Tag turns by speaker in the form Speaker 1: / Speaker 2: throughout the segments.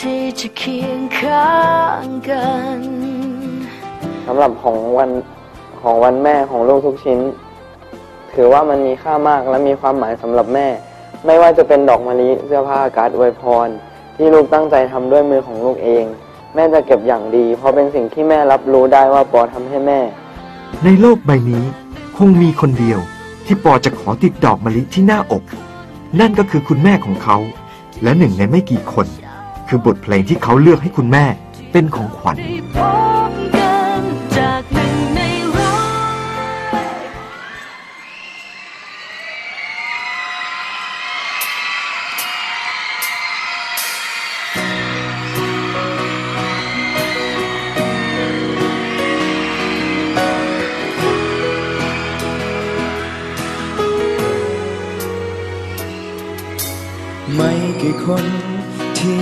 Speaker 1: ที่จะเคียงข้างกัน
Speaker 2: สำหรับของวันของวันแม่ของลูกทุกชิ้น ถือว่ามันมีค่ามากและมีความหมายสำหรับแม่ ไม่ว่าจะเป็นดอกมะลิเสื้อผ้าการ์ดอวยพร ที่ลูกตั้งใจทำด้วยมือของลูกเอง แม่จะเก็บอย่างดี เพราะเป็นสิ่งที่แม่รับรู้ได้ว่าปอทำให้แม่
Speaker 3: ในโลกใบนี้คงมีคนเดียว ที่ปอจะขอติดดอกมะลิที่หน้าอก นั่นก็คือคุณแม่ของเขา และหนึ่งในไม่กี่คน คือบทเพลงที่เขาเลือกให้คุณแม่เป็นของขวัญ
Speaker 1: ไม่
Speaker 4: กี่คน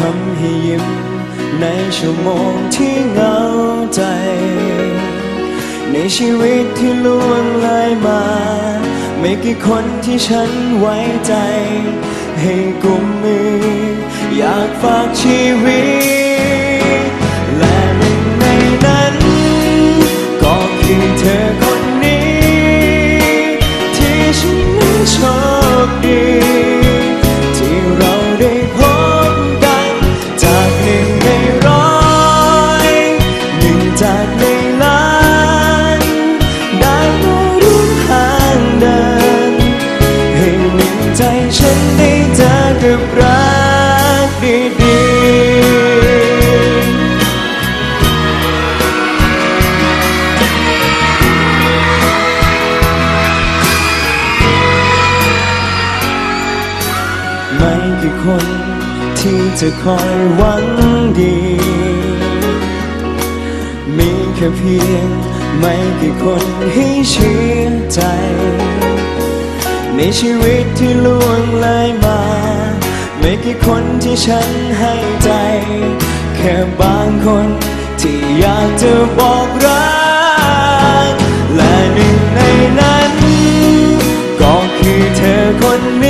Speaker 4: ทำให้ยิ้ม ในชั่วโมงที่เหงาใจ ในชีวิตที่ล่วงเลยมา ไม่กี่คนที่ฉันไว้ใจ ให้กุมมือ อยากฝากชีวิต คอยหวังดี มีแค่เพียงไม่กี่คนให้เชื่อใจ ในชีวิตที่ล่วงเลยมา ไม่กี่คนที่ฉันให้ใจ แค่บางคนที่อยากจะบอกรัก และหนึ่งในนั้น ก็คือเธอคนนี้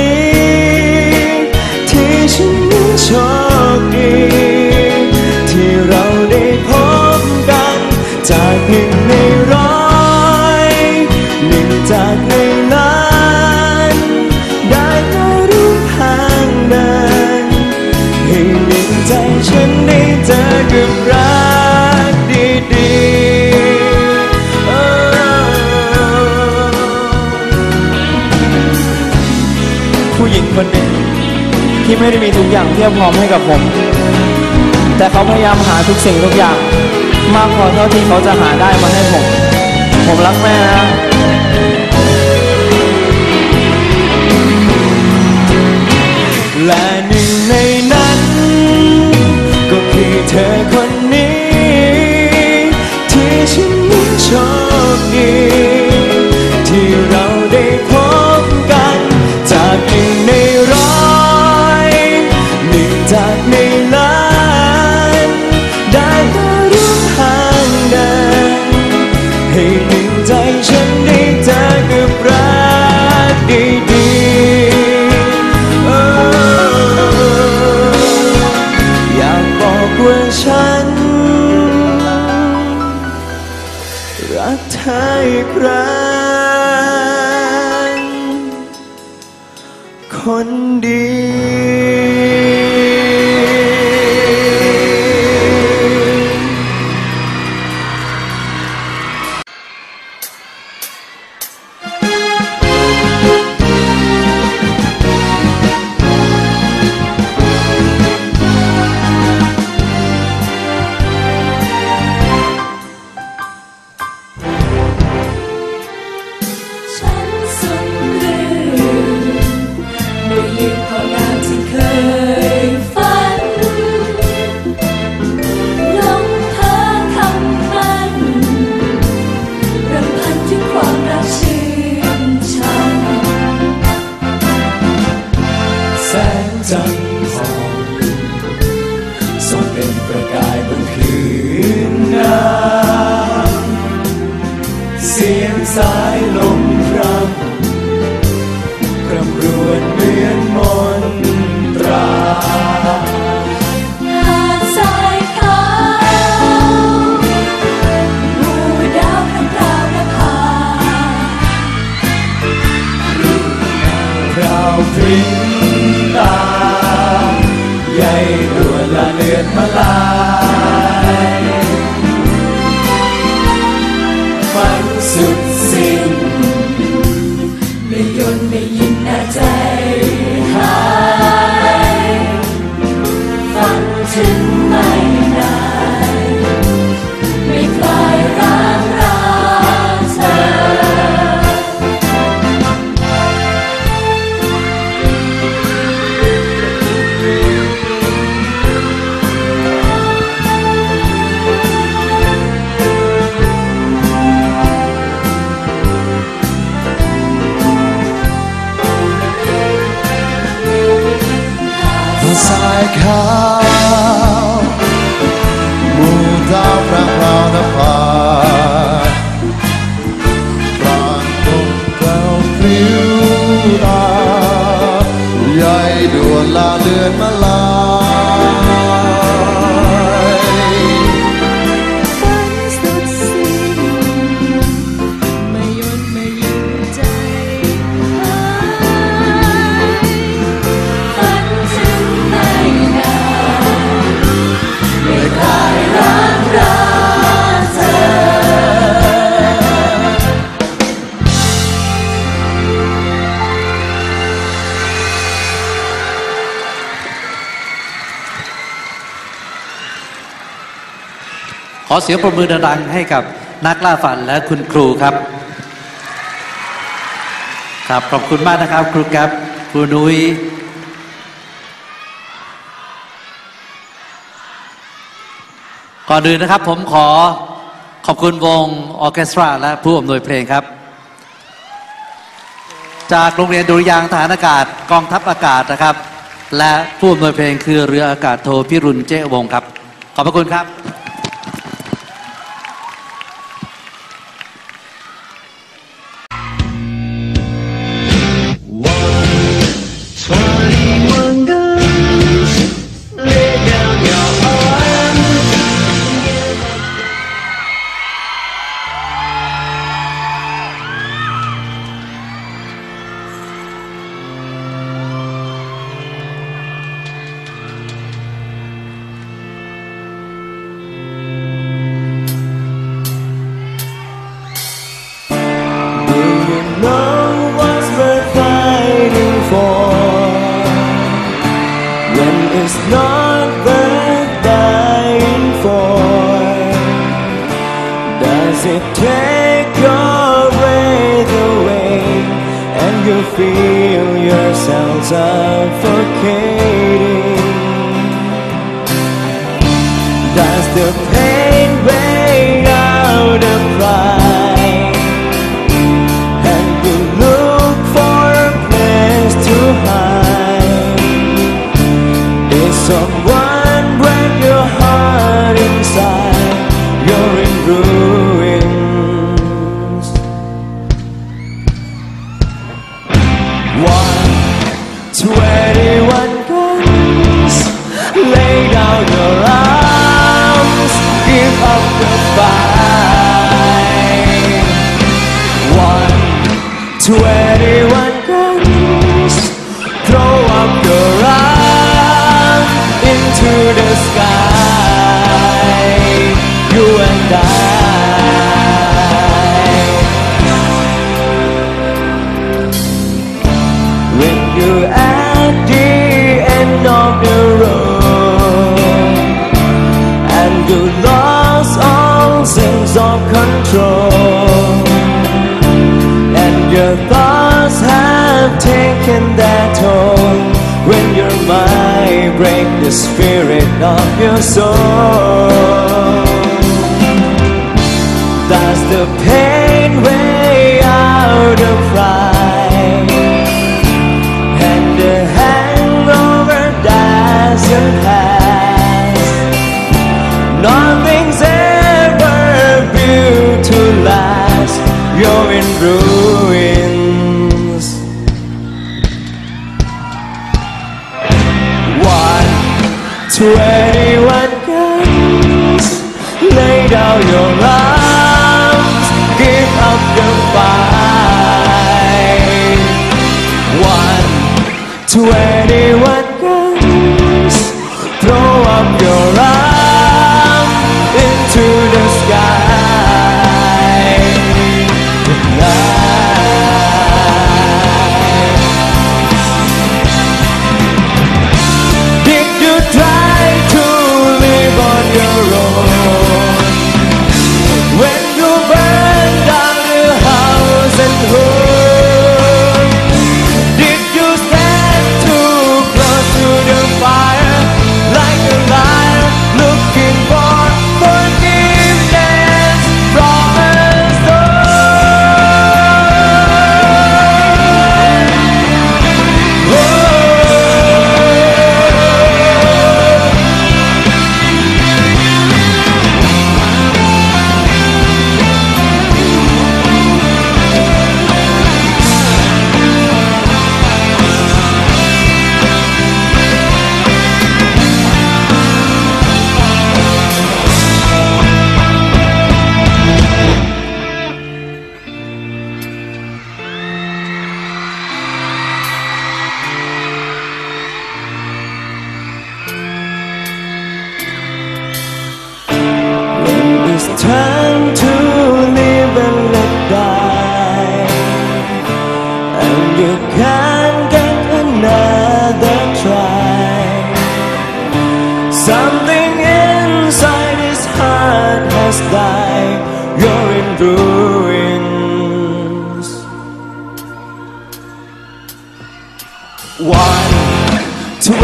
Speaker 4: ฉันนั้นโชคดี ที่เราได้พบกันจากหนึ่งในร้อยหนึ่งจากในล้าน ได้มาร่วมทางเดินให้หนึ่งใจฉันได้เจอกับรักดีๆโอ้ผู้หญิงคนหนึ่ง ที่ไม่ได้มีทุกอย่างเพียบพร้อมให้กับผม แต่เขาพยายามหาทุกสิ่งทุกอย่าง มากพอเท่าที่เขาจะหาได้มาให้ผม ผมรักแม่นะและหนึ่งในนั้น ก็คือเธอคนนี้ ที่ฉันนั้นโชค กเธออีกครั้งคนดี
Speaker 1: ฟังถึงไม่นาน
Speaker 4: สา อ
Speaker 1: เสี
Speaker 5: ยงปรบมือดังๆให้กับนักล่าฝันและคุณครูครับ ครับขอบคุณมากนะครับ ครูครับครูนุ้ยก่อนอื่นนะครับผมขอขอบคุณวงออเคสตราและผู้อำนวยเพลงครับ จากโรงเรียนดุริยางทหารอากาศกองทัพอากาศนะครับ และผู้อำนวยเพลงคือเรืออากาศโทพิรุณเจ้วงครับ ขอบพระคุณครับ
Speaker 4: easy. Take away the weight, and you feel yourself suffocating. That's the pain. sweating. The spirit of your soul. Does the pain weigh out the pride time to live another try. Something inside heart has died. You're in ruins. One, two,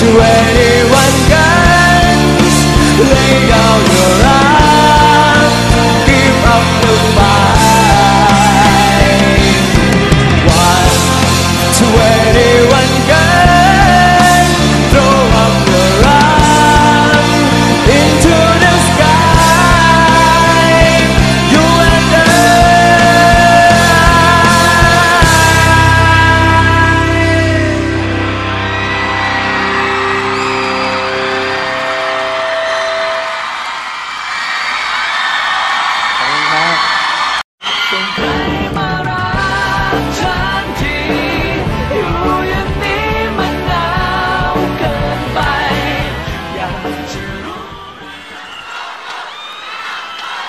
Speaker 4: to wait.